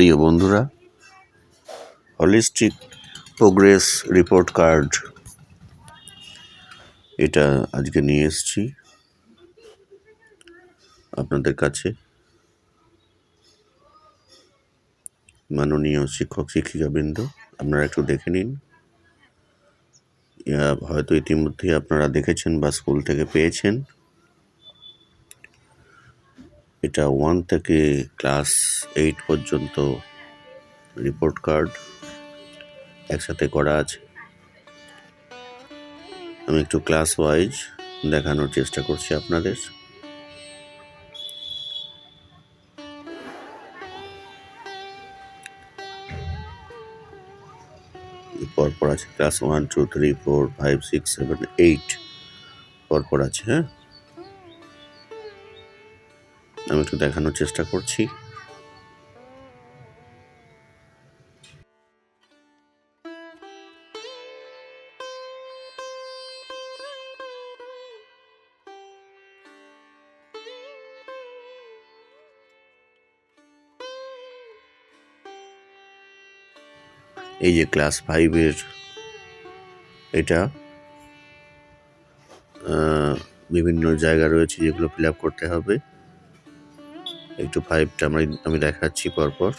প্রিয় বন্ধুরা holistic progress report card এটা আজকে নিয়ে এসেছি আপনাদের কাছে। মাননীয় শিক্ষক শিক্ষিকাবৃন্দ, আপনারা একটু দেখে নিন। হয়তো ইতিমধ্যে আপনারা দেখেছেন বা স্কুল থেকে পেয়েছেন। এটা ওয়ান থেকে ক্লাস এইট পর্যন্ত রিপোর্ট কার্ড একসাথে করা আছে। আমি একটু ক্লাস ওয়াইজ দেখানোর চেষ্টা করছি আপনাদের। পরপর আছে class one two three four five six seven eight পরপর আছে হ্যাঁ? আমি একটু দেখানোর চেষ্টা করছি। এই যে ক্লাস ফাইভের এটা বিভিন্ন জায়গা রয়েছে যেগুলো ফিল করতে হবে। একটু ফাইভটা আমি আমি দেখাচ্ছি পরপর।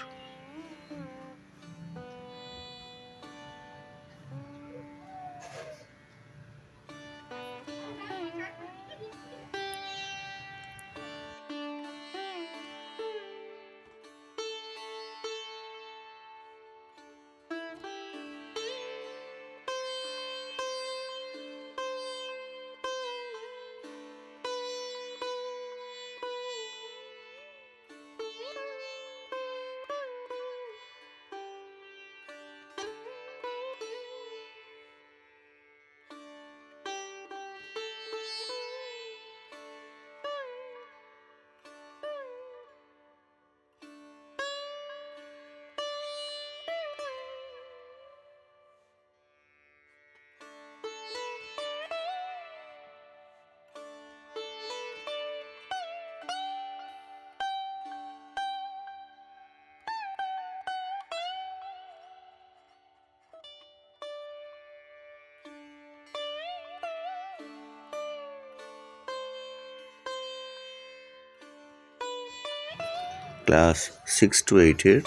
ক্লাস সিক্স টু এইটের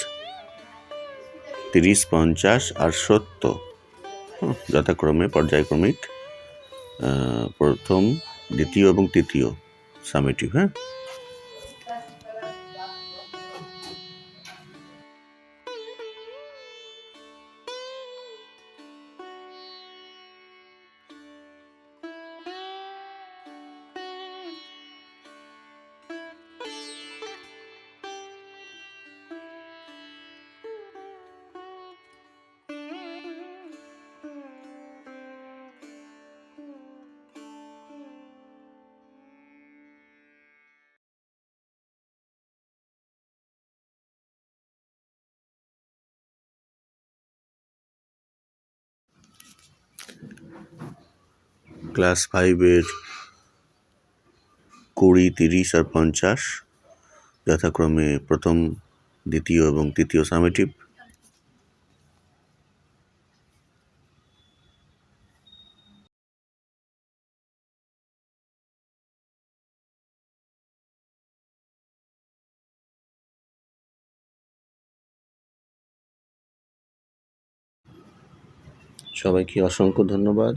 তিরিশ, পঞ্চাশ আর সত্য। যথাক্রমে পর্যায়ক্রমিক প্রথম, দ্বিতীয় এবং তৃতীয় সামেটিভ হ্যাঁ? ক্লাস ফাইভের কুড়ি, তিরিশ আর পঞ্চাশ, যথাক্রমে প্রথম, দ্বিতীয় এবং তৃতীয় সামেটিভ। সবাইকে অসংখ্য ধন্যবাদ।